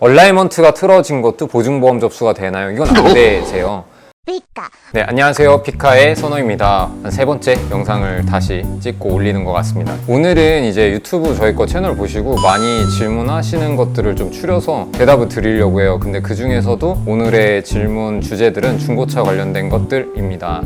얼라이먼트가 틀어진 것도 보증보험 접수가 되나요? 이건 안 되세요. 네, 안녕하세요. 피카의 선호입니다. 한 세 번째 영상을 다시 찍고 올리는 것 같습니다. 오늘은 이제 유튜브 저희 거 채널 보시고 많이 질문하시는 것들을 좀 추려서 대답을 드리려고 해요. 근데 그 중에서도 오늘의 질문 주제들은 중고차 관련된 것들입니다.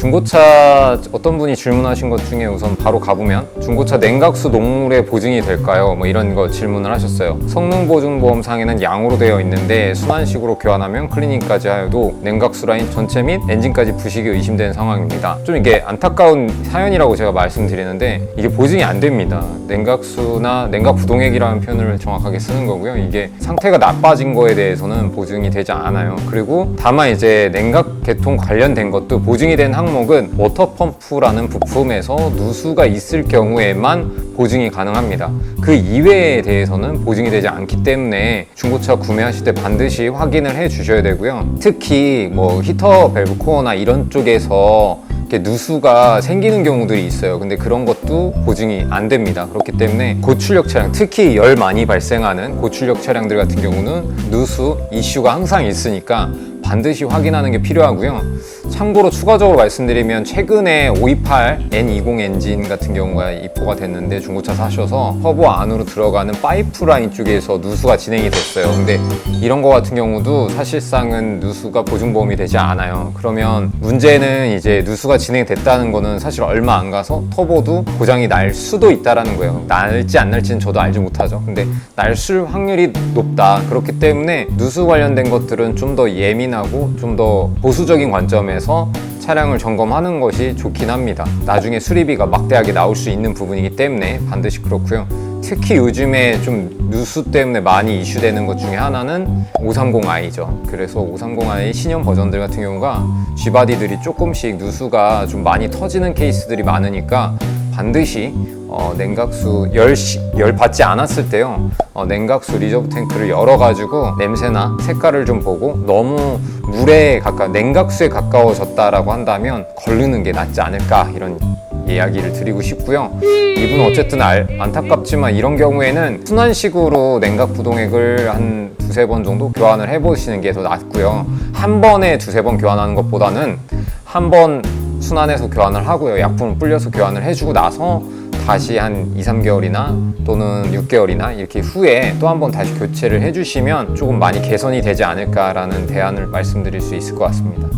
중고차 어떤 분이 질문하신 것 중에 우선 바로 가보면 중고차 냉각수 녹물에 보증이 될까요? 뭐 이런 거 질문을 하셨어요. 성능 보증 보험 상에는 양으로 되어 있는데 순환식으로 교환하면 클리닝까지 하여도 냉각수 라인 전체 및 엔진까지 부식이 의심되는 상황입니다. 좀 이게 안타까운 사연이라고 제가 말씀드리는데 이게 보증이 안 됩니다. 냉각수나 냉각 부동액이라는 표현을 정확하게 쓰는 거고요. 이게 상태가 나빠진 거에 대해서는 보증이 되지 않아요. 그리고 다만 이제 냉각 계통 관련된 것도 보증이 된 항목 은 워터펌프라는 부품에서 누수가 있을 경우에만 보증이 가능합니다. 그 이외에 대해서는 보증이 되지 않기 때문에 중고차 구매하실 때 반드시 확인을 해 주셔야 되고요. 특히 뭐 히터 밸브 코어나 이런 쪽에서 누수가 생기는 경우들이 있어요. 근데 그런 것도 보증이 안 됩니다. 그렇기 때문에 고출력 차량, 특히 열 많이 발생하는 고출력 차량들 같은 경우는 누수 이슈가 항상 있으니까 반드시 확인하는 게 필요하고요. 참고로 추가적으로 말씀드리면 최근에 528 N20 엔진 같은 경우가 입고가 됐는데 중고차 사셔서 터보 안으로 들어가는 파이프라인 쪽에서 누수가 진행이 됐어요. 근데 이런 거 같은 경우도 사실상은 누수가 보증보험이 되지 않아요. 그러면 문제는 이제 누수가 진행됐다는 거는 사실 얼마 안 가서 터보도 고장이 날 수도 있다라는 거예요. 날지 안 날지는 저도 알지 못하죠. 근데 날 수 확률이 높다. 그렇기 때문에 누수 관련된 것들은 좀 더 예민 하고 좀 더 보수적인 관점에서 차량을 점검하는 것이 좋긴 합니다. 나중에 수리비가 막대하게 나올 수 있는 부분이기 때문에 반드시 그렇고요. 특히 요즘에 좀 누수 때문에 많이 이슈되는 것 중에 하나는 530i죠. 그래서 530i 신형 버전들 같은 경우가 G바디들이 조금씩 누수가 좀 많이 터지는 케이스들이 많으니까 반드시 어, 냉각수 열, 시- 열 받지 않았을 때요 어, 냉각수 리저브 탱크를 열어가지고 냄새나 색깔을 좀 보고 너무 물에 가까 냉각수에 가까워졌다라고 한다면 걸르는 게 낫지 않을까 이런 이야기를 드리고 싶고요. 이분 어쨌든 알- 안타깝지만 이런 경우에는 순환식으로 냉각 부동액을 한 두세 번 정도 교환을 해보시는 게 더 낫고요. 한 번에 두세 번 교환하는 것보다는 한번 순환해서 교환을 하고요. 약품을 불려서 교환을 해주고 나서 다시 한 2, 3개월이나 또는 6개월이나 이렇게 후에 또 한 번 다시 교체를 해주시면 조금 많이 개선이 되지 않을까라는 대안을 말씀드릴 수 있을 것 같습니다.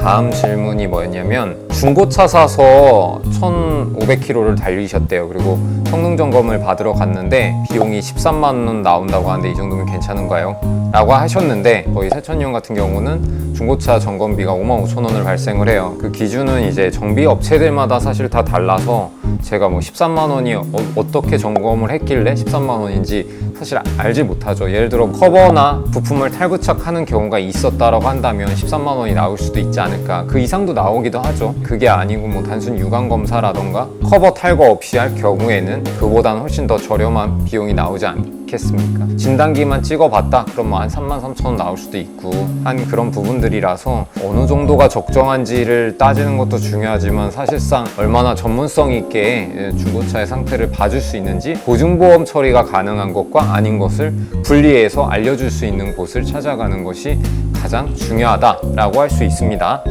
다음 질문이 뭐였냐면 중고차 사서 1,500km를 달리셨대요. 그리고 성능 점검을 받으러 갔는데 비용이 13만 원 나온다고 하는데 이 정도면 괜찮은가요? 라고 하셨는데 거의 세천년 같은 경우는 중고차 점검비가 5만 5천 원을 발생을 해요. 그 기준은 이제 정비 업체들마다 사실 다 달라서 제가 뭐 13만 원이 어, 떻게 점검을 했길래 13만 원인지 사실 아- 알지 못하죠. 예를 들어 커버나 부품을 탈부착하는 경우가 있었다라고 한다면 13만 원이 나올 수도 있지 않을까. 그 이상도 나오기도 하죠. 그게 아니고 뭐 단순 유관 검사라던가 커버 탈거 없이 할 경우에는 그보다는 훨씬 더 저렴한 비용이 나오지 않겠습니까? 진단기만 찍어봤다 그럼 뭐한 3만 3천 원 나올 수도 있고 한 그런 부분들이라서 어느 정도가 적정한지를 따지는 것도 중요하지만 사실상 얼마나 전문성 있게 예, 중고차의 상태를 봐줄 수 있는지 보증보험 처리가 가능한 것과 아닌 것을 분리해서 알려줄 수 있는 곳을 찾아가는 것이 가장 중요하다라고 할 수 있습니다.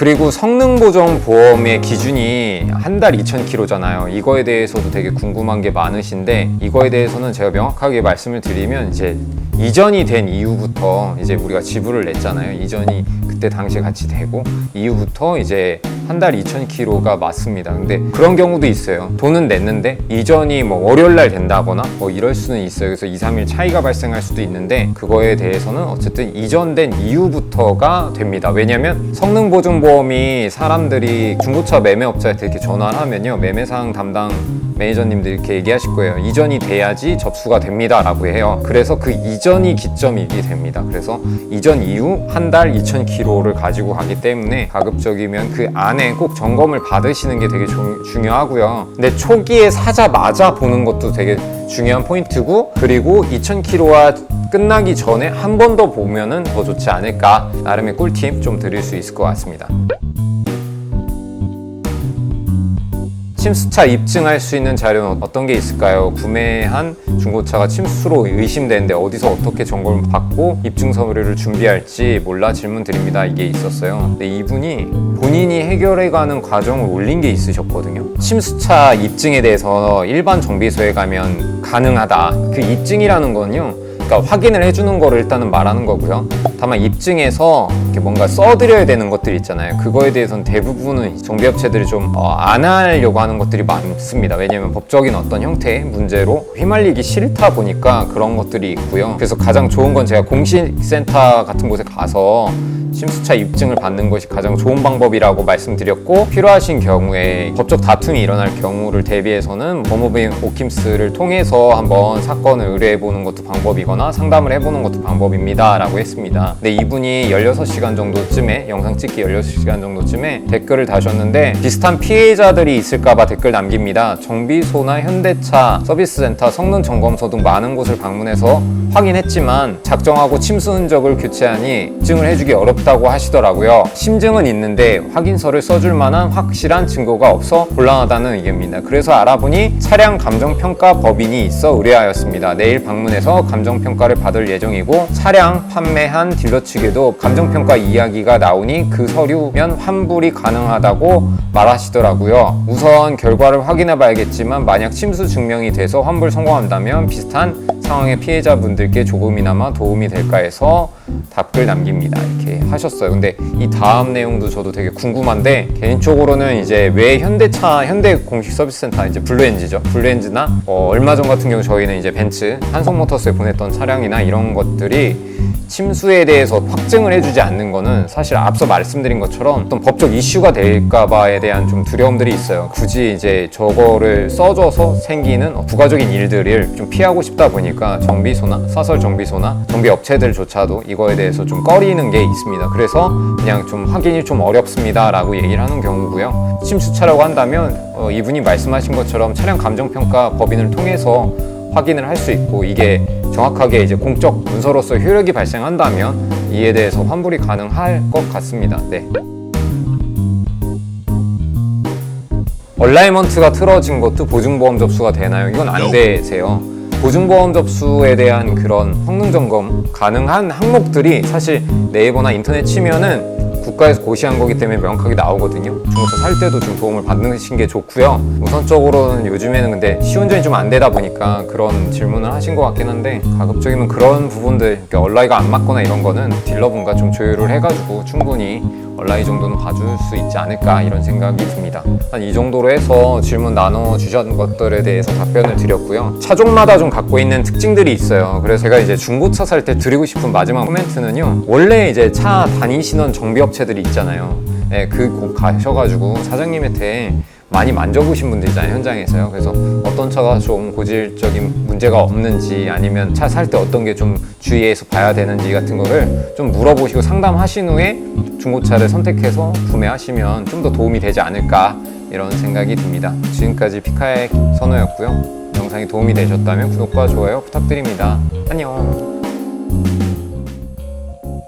그리고 성능 보정 보험의 기준이 한 달 2,000km잖아요. 이거에 대해서도 되게 궁금한 게 많으신데 이거에 대해서는 제가 명확하게 말씀을 드리면 이제 이전이 된 이후부터 이제 우리가 지불을 냈잖아요. 이전이 그때 당시에 같이 되고 이후부터 이제 한 달 2,000km가 맞습니다. 근데 그런 경우도 있어요. 돈은 냈는데 이전이 뭐 월요일 날 된다거나 뭐 이럴 수는 있어요. 그래서 2, 3일 차이가 발생할 수도 있는데 그거에 대해서는 어쨌든 이전된 이후부터가 됩니다. 왜냐면 성능 보증 보험이 사람들이 중고차 매매 업자한테 이렇게 전화를 하면요. 매매 사항 담당 매니저님들 이렇게 얘기하실 거예요. 이전이 돼야지 접수가 됩니다. 라고 해요. 그래서 그 이전이 기점이게 됩니다. 그래서 이전 이후 한 달 2,000km를 가지고 가기 때문에 가급적이면 그 안에 꼭 점검을 받으시는 게 되게 중- 중요하고요. 근데 초기에 사자마자 보는 것도 되게 중요한 포인트고 그리고 2,000km와 끝나기 전에 한 번 더 보면은 더 좋지 않을까 나름의 꿀팁 좀 드릴 수 있을 것 같습니다. 침수차 입증할 수 있는 자료는 어떤 게 있을까요? 구매한 중고차가 침수로 의심되는데 어디서 어떻게 점검을 받고 입증 서류를 준비할지 몰라 질문 드립니다. 이게 있었어요. 근데 이분이 본인이 해결해가는 과정을 올린 게 있으셨거든요. 침수차 입증에 대해서 일반 정비소에 가면 가능하다. 그 입증이라는 건요. 그러니까 확인을 해주는 거를 일단은 말하는 거고요. 다만 입증해서 이렇게 뭔가 써드려야 되는 것들 있잖아요. 그거에 대해서는 대부분은 정비업체들이 좀 어, 안 하려고 하는 것들이 많습니다. 왜냐하면 법적인 어떤 형태의 문제로 휘말리기 싫다 보니까 그런 것들이 있고요. 그래서 가장 좋은 건 제가 공시센터 같은 곳에 가서 침수차 입증을 받는 것이 가장 좋은 방법이라고 말씀드렸고 필요하신 경우에 법적 다툼이 일어날 경우를 대비해서는 법무부인 오킴스를 통해서 한번 사건을 의뢰해 보는 것도 방법이거나 상담을 해보는 것도 방법입니다 라고 했습니다 근데 이분이 16시간 정도쯤에 영상 찍기 16시간 정도쯤에 댓글을 다셨는데 비슷한 피해자들이 있을까봐 댓글 남깁니다 정비소나 현대차 서비스센터 성능 점검소 등 많은 곳을 방문해서 확인했지만 작정하고 침수 흔적을 교체하니 입증을 해주기 어렵다고 하시더라고요. 심증은 있는데 확인서를 써줄 만한 확실한 증거가 없어 곤란하다는 의견입니다. 그래서 알아보니 차량 감정평가 법인이 있어 의뢰하였습니다. 내일 방문해서 감정평가 를 받을 예정이고 차량 판매한 딜러 측에도 감정평가 이야기가 나오니 그 서류면 환불이 가능하다고 말하시더라고요. 우선 결과를 확인해 봐야겠지만 만약 침수 증명이 돼서 환불 성공한다면 비슷한 상황의 피해자분들께 조금이나마 도움이 될까 해서 답글 남깁니다. 이렇게 하셨어요. 근데 이 다음 내용도 저도 되게 궁금한데 개인적으로는 이제 왜 현대차 현대 공식 서비스 센터 이제 블루엔지죠. 블루엔지나 어, 얼마 전 같은 경우 저희는 이제 벤츠 한성모터스에 보냈던 차량이나 이런 것들이 침수에 대해서 확증을 해주지 않는 거는 사실 앞서 말씀드린 것처럼 어떤 법적 이슈가 될까봐에 대한 좀 두려움들이 있어요. 굳이 이제 저거를 써줘서 생기는 부가적인 일들을 좀 피하고 싶다 보니까 정비소나 사설 정비소나 정비 업체들조차도 이거에 대해서 좀 꺼리는 게 있습니다. 그래서 그냥 좀 확인이 좀 어렵습니다라고 얘기를 하는 경우고요. 침수차라고 한다면 어, 이분이 말씀하신 것처럼 차량 감정평가 법인을 통해서 확인을 할 수 있고 이게 정확하게 이제 공적 문서로서 효력이 발생한다면 이에 대해서 환불이 가능할 것 같습니다. 네. 얼라이먼트가 틀어진 것도 보증보험 접수가 되나요? 이건 안 되세요. 보증보험 접수에 대한 그런 성능 점검 가능한 항목들이 사실 네이버나 인터넷 치면은 국가에서 고시한 거기 때문에 명확하게 나오거든요. 중고차 살 때도 좀 도움을 받으신 게 좋고요. 우선적으로는 요즘에는 근데 시운전이 좀 안 되다 보니까 그런 질문을 하신 것 같긴 한데 가급적이면 그런 부분들 그러니까 얼라이가 안 맞거나 이런 거는 딜러분과 좀 조율을 해가지고 충분히 얼라이 정도는 봐줄 수 있지 않을까 이런 생각이 듭니다. 한 이 정도로 해서 질문 나눠 주신 것들에 대해서 답변을 드렸고요. 차종마다 좀 갖고 있는 특징들이 있어요. 그래서 제가 이제 중고차 살 때 드리고 싶은 마지막 코멘트는요. 원래 이제 차 다니시던 정비업체들이 있잖아요. 네, 그곳 가셔가지고 사장님한테 많이 만져보신 분들이잖아요 현장에서요. 그래서 어떤 차가 좀 고질적인 문제가 없는지 아니면 차 살 때 어떤 게 좀 주의해서 봐야 되는지 같은 거를 좀 물어보시고 상담하신 후에 중고차를 선택해서 구매하시면 좀 더 도움이 되지 않을까 이런 생각이 듭니다. 지금까지 피카의 선호였고요. 영상이 도움이 되셨다면 구독과 좋아요 부탁드립니다. 안녕